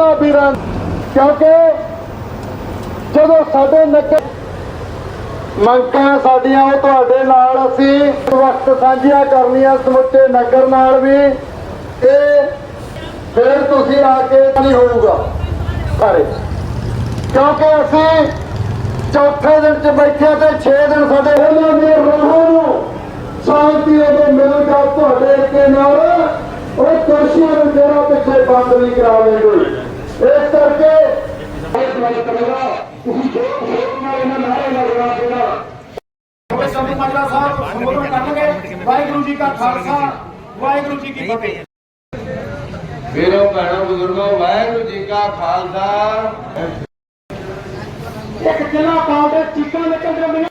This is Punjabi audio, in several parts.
ਉਹਨਾਂ ਵੀਰਾਂ ਕਿਉਂਕਿ ਜਦੋਂ ਸਾਡੇ ਨਗਰ ਮੰਗਾਂ ਸਾਡੀਆਂ ਉਹ ਤੁਹਾਡੇ ਨਾਲ ਅਸੀਂ ਵਕਤ ਸਾਂਝੀਆਂ ਕਰਨੀਆਂ ਸਮੁੱਚੇ ਨਗਰ ਨਾਲ ਵੀ ਤੇ ਫਿਰ ਤੁਸੀਂ ਆ ਕੇ ਨਹੀਂ ਹੋਊਗਾ ਸਾਰੇ ਕਿਉਂਕਿ ਅਸੀਂ ਚੌਥੇ ਦਿਨ ਚ ਬੈਠੇ ਤੇ 6 ਦਿਨ ਸਾਡੇ ਉਹਨਾਂ ਦੇ ਰੂਹਾਂ ਨੂੰ ਸ਼ਾਂਤੀ ਮਿਲ ਕੇ ਤੁਹਾਡੇ ਕੇ ਨਾਲ ਉਹ ਕੁਰਸੀਆਂ ਨੂੰ ਜਿਹੜਾ ਪਿੱਛੇ ਬੰਦ ਨਹੀਂ ਕਰਾਵੇਂਗੇ। ਇਸ ਵਾਰ ਕਰੇਗਾ। ਤੁਸੀਂ ਜੋ ਖੇਤ ਨਾਲ ਇਹਨਾਂ ਨਾਰੇ ਲੱਗਣਾ ਜਿਹੜਾ ਸੰਤ ਮਾਜਰਾ ਸਾਹਿਬ ਸੰਬੋਧਨ ਕਰਨਗੇ। ਵਾਹਿਗੁਰੂ ਜੀ ਕਾ ਖਾਲਸਾ ਵਾਹਿਗੁਰੂ ਜੀ ਕੀ ਫਤਿਹ। ਵੀਰੋ ਭੈਣੋ ਬਜ਼ੁਰਗੋ ਵਾਹਿਗੁਰੂ ਜੀ ਕਾ ਖਾਲਸਾ। ਇੱਕ ਜਿਲਾ ਪਾਉਂਦੇ ਚੀਕਾਂ ਨਿਕਲ ਜਾਂਦੀਆਂ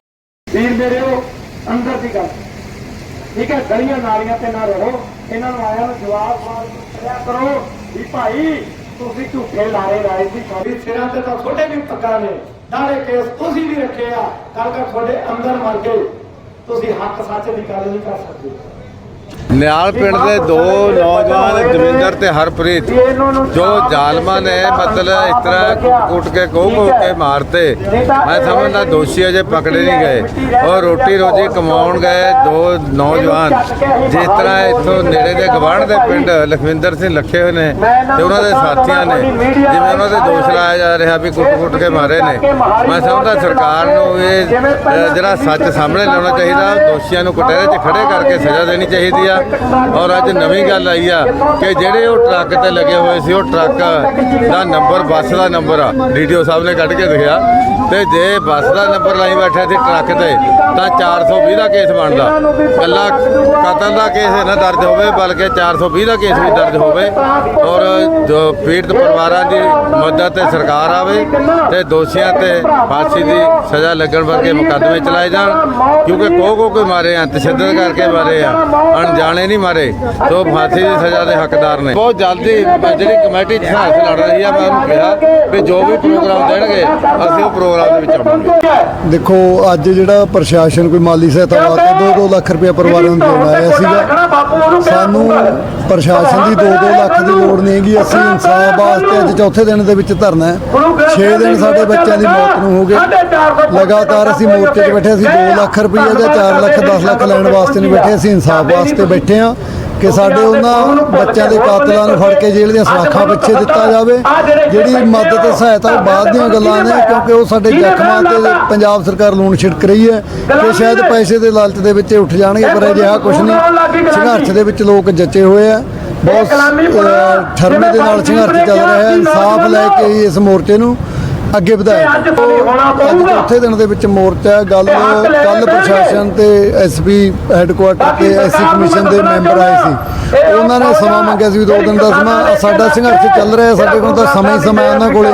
ਵੀਰ ਮੇਰੇ ਉਹ ਅੰਦਰ ਦੀ ਗੱਲ। ਠੀਕ ਹੈ ਗਲੀਆਂ ਨਾਲੀਆਂ ਤੇ ਨਾ ਰਹੋ। ਇਹਨਾਂ ਨੂੰ ਆਇਆ ਨੂੰ ਜਵਾਬ ਮਾਰ ਕਰਿਆ ਕਰੋ ਵੀ ਭਾਈ ਤੁਸੀਂ ਝੂਠੇ ਲਾਰੇ ਲਾਏ ਸੀ, ਤੁਹਾਡੇ ਸਿਰਾਂ ਤੇ ਤਾਂ ਤੁਹਾਡੇ ਵੀ ਪੱਕਾ ਨੇ। ਨਾਲੇ ਕੇਸ ਤੁਸੀਂ ਵੀ ਰੱਖੇ ਆ ਕੱਲ ਕਰ ਤੁਹਾਡੇ ਅੰਦਰ ਮਰ ਗਏ। ਤੁਸੀਂ ਹੱਕ ਸੱਚ ਦੀ ਗੱਲ ਨਹੀਂ ਕਰ ਸਕਦੇ। ਨਿਆਲ ਪਿੰਡ ਦੇ ਦੋ ਨੌਜਵਾਨ, ਦਵਿੰਦਰ ਤੇ ਹਰਪ੍ਰੀਤ, ਜੋ ਜ਼ਾਲਮਾਂ ਨੇ ਮਤਲਬ ਇਸ ਤਰ੍ਹਾਂ ਕੁੱਟ ਕੇ ਕੋਹ ਕੋਹ ਕੇ ਮਾਰਤੇ। ਮੈਂ ਸਮਝਦਾ ਦੋਸ਼ੀ ਅਜੇ ਪਕੜੇ ਨਹੀਂ ਗਏ। ਔਰ ਰੋਟੀ ਰੋਜੀ ਕਮਾਉਣ ਗਏ ਦੋ ਨੌਜਵਾਨ। ਜਿਸ ਤਰ੍ਹਾਂ ਇੱਥੋਂ ਨੇੜੇ ਦੇ ਗਵਾਂਢ ਦੇ ਪਿੰਡ ਲਖਵਿੰਦਰ ਸਿੰਘ ਲੱਖੇ ਹੋਏ ਨੇ ਤੇ ਉਹਨਾਂ ਦੇ ਸਾਥੀਆਂ ਨੇ, ਜਿਵੇਂ ਉਹਨਾਂ ਦੇ ਦੋਸ਼ ਲਾਇਆ ਜਾ ਰਿਹਾ ਵੀ ਕੁੱਟ-ਕੁੱਟ ਕੇ ਮਾਰੇ ਨੇ। ਮੈਂ ਸਮਝਦਾ ਸਰਕਾਰ ਨੂੰ ਇਹ ਜਿਹੜਾ ਸੱਚ ਸਾਹਮਣੇ ਲਿਆਉਣਾ ਚਾਹੀਦਾ, ਦੋਸ਼ੀਆਂ ਨੂੰ ਕਟਹਿਰੇ 'ਚ ਖੜੇ ਕਰਕੇ ਸਜ਼ਾ ਦੇਣੀ ਚਾਹੀਦੀ ਆ। ਔਰ ਅੱਜ ਨਵੀਂ ਗੱਲ ਆਈ ਆ ਕਿ ਜਿਹੜੇ ਉਹ ਟਰੱਕ ਤੇ ਲੱਗੇ ਹੋਏ ਸੀ, ਉਹ ਟਰੱਕ ਦਾ ਨੰਬਰ, ਬੱਸ ਦਾ ਨੰਬਰ ਆ। ਡੀਡੀਓ ਸਾਹਿਬ ਨੇ ਕੱਢ ਕੇ ਦਿਖਿਆ। ਤੇ ਜੇ ਬੱਸ ਦਾ ਨੰਬਰ ਲਾਈ ਬੈਠਾ ਸੀ ਟਰੱਕ ਤੇ, ਤਾਂ 420 ਦਾ ਕੇਸ ਬਣਦਾ। ਕੱਲਾ ਕਤਲ ਦਾ ਕੇਸ ਨਾ ਦਰਜ ਹੋਵੇ, ਬਲਕਿ 420 ਦਾ ਕੇਸ ਵੀ ਦਰਜ ਹੋਵੇ। ਔਰ ਪੀੜਤ ਪਰਿਵਾਰਾਂ ਦੀ ਮਦਦ ਤੇ ਸਰਕਾਰ ਆਵੇ, ਤੇ ਦੋਸ਼ੀਆਂ ਤੇ ਫਾਂਸੀ ਦੀ ਸਜ਼ਾ ਲੱਗਣ ਵਰਗੇ ਮੁਕੱਦਮੇ ਚਲਾਏ ਜਾਣ। ਕਿਉਂਕਿ ਕੋ ਕੋ ਕੋਈ ਮਾਰੇ ਆ, ਤਸ਼ੱਦਦ ਕਰਕੇ ਮਾਰੇ ਆ। ਅਣਜਾਣੇ ਨਹੀਂ ਮਾਰੇ ਸੋ ਫਾਂਸੀ ਦੀ ਸਜ਼ਾ ਦੇ ਹੱਕਦਾਰ ਨੇ। ਬਹੁਤ ਜਲਦੀ ਜਿਹੜੀ ਕਮੇਟੀ ਝਾਂਸ ਲੜ ਰਹੀ ਆ ਮੈਂ ਉਹਨੂੰ ਕਿਹਾ ਵੀ ਜੋ ਵੀ ਪ੍ਰੋਗਰਾਮ ਦੇਣਗੇ ਅਸੀਂ ਉਹ ਪ੍ਰੋਗਰਾਮ ਦੇ ਵਿੱਚ ਆਵਾਂਗੇ। ਦੇਖੋ ਅੱਜ ਜਿਹੜਾ ਪ੍ਰਸ਼ਾਸਨ ਕੋਈ ਮਾਲੀ ਸਹਾਇਤਾ ਵਾਸਤੇ 2-2 ਲੱਖ ਰੁਪਏ ਪਰਿਵਾਰਾਂ ਨੂੰ ਦੇਣ ਆਇਆ ਸੀਗਾ। ਸਾਨੂੰ ਪ੍ਰਸ਼ਾਸਨ ਦੀ 2-2 ਲੱਖ ਦੀ ਲੋੜ ਨਹੀਂ ਹੈਗੀ। ਅਸੀਂ ਇਨਸਾਫ ਵਾਸਤੇ ਅੱਜ ਚੌਥੇ ਦਿਨ ਦੇ ਵਿੱਚ ਧਰਨਾ ਹੈ। 6 ਦਿਨ ਸਾਡੇ ਬੱਚਿਆਂ ਦੀ ਮੌਤ ਨੂੰ ਹੋ ਗਏ ਲਗਾਤਾਰ ਅਸੀਂ ਮੋਰਚੇ 'ਤੇ ਬੈਠੇ ਅਸੀਂ 2 ਲੱਖ ਰੁਪਏ ਜਾਂ 4 ਲੱਖ 10 ਲੱਖ ਲੈਣ ਵਾਸਤੇ ਨਹੀਂ ਬੈਠੇ ਅਸੀਂ ਇਨਸਾਫ ਵਾਸਤੇ ਬੈਠੇ ਹਾਂ ਕਿ ਸਾਡੇ ਉਹਨਾਂ ਬੱਚਿਆਂ ਦੇ ਕਾਤਲਾਂ ਨੂੰ ਫੜ ਕੇ ਜੇਲ੍ਹ ਦੀਆਂ ਸਲਾਖਾਂ ਪਿੱਛੇ ਦਿੱਤਾ ਜਾਵੇ। ਜਿਹੜੀ ਮਦਦ ਤੇ ਸਹਾਇਤਾ ਉਹ ਬਾਅਦ ਦੀਆਂ ਗੱਲਾਂ ਨੇ ਕਿਉਂਕਿ ਉਹ ਸਾਡੇ ਜ਼ਖਮਾਂ ਤੇ ਪੰਜਾਬ ਸਰਕਾਰ ਲੂਣ ਛਿੜਕ ਰਹੀ ਹੈ ਕਿ ਸ਼ਾਇਦ ਪੈਸੇ ਦੇ ਲਾਲਚ ਦੇ ਵਿੱਚ ਉੱਠ ਜਾਣਗੇ ਪਰ ਅਜਿਹਾ ਕੁਝ ਨਹੀਂ। ਸੰਘਰਸ਼ ਦੇ ਵਿੱਚ ਲੋਕ ਜੱਚੇ ਹੋਏ ਆ। ਬਹੁਤ ਠਰਮੇ ਦੇ ਨਾਲ ਸੰਘਰਸ਼ ਚੱਲ ਰਿਹਾ ਹੈ ਇਨਸਾਫ ਲੈ ਕੇ ਇਸ ਮੋਰਚੇ ਨੂੰ। ਅੱਗੇ ਵਧਾਇਆ ਅੱਜ ਹੋਣਾ ਅੱਜ ਪਊਗਾ। ਚੌਥੇ ਦਿਨ ਦੇ ਵਿੱਚ ਮੋਰਚਾ। ਗੱਲ ਕੱਲ ਪ੍ਰਸ਼ਾਸਨ ਤੇ ਐਸਪੀ ਹੈੱਡਕੁਆਟਰ ਤੇ ਐਸਸੀ ਕਮਿਸ਼ਨ ਦੇ ਮੈਂਬਰ ਆਏ ਸੀ। ਉਹਨਾਂ ਨੇ ਸਮਾਂ ਮੰਗਿਆ ਸੀ ਦੋ ਦਿਨ ਦਾ ਸਮਾਂ। ਸਾਡਾ ਸੰਘਰਸ਼ ਚੱਲ ਰਿਹਾ ਸਾਡੇ ਕੋਲ ਤਾਂ ਸਮਾਂ ਹੀ ਸਮਾਂ ਉਹਨਾਂ ਕੋਲੇ।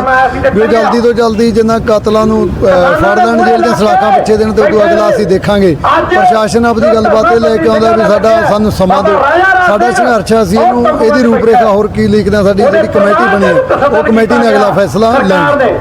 ਵੀ ਜਲਦੀ ਤੋਂ ਜਲਦੀ ਜਿੰਨਾ ਕਾਤਲਾਂ ਨੂੰ ਫੜ ਲੈਣ ਜੇਲ੍ਹ ਦੀਆਂ ਸਲਾਖਾਂ ਪਿੱਛੇ ਦੇਣ ਤੇ ਉਦੋਂ ਅਗਲਾ ਅਸੀਂ ਦੇਖਾਂਗੇ। ਪ੍ਰਸ਼ਾਸਨ ਆਪਣੀ ਗੱਲਬਾਤ ਇਹ ਲੈ ਕੇ ਆਉਂਦਾ ਵੀ ਸਾਡਾ ਸਾਨੂੰ ਸਮਾਂ ਦਿਓ। ਸਾਡਾ ਸੰਘਰਸ਼ ਅਸੀਂ ਇਹਨੂੰ ਇਹਦੀ ਰੂਪਰੇਖਾ ਹੋਰ ਕੀ ਲਿਖਦੇ ਸਾਡੀ ਜਿਹੜੀ ਕਮੇਟੀ ਬਣੀ ਉਹ ਕਮੇਟੀ ਨੇ ਅਗਲਾ ਫੈਸਲਾ ਲੈਣਾ।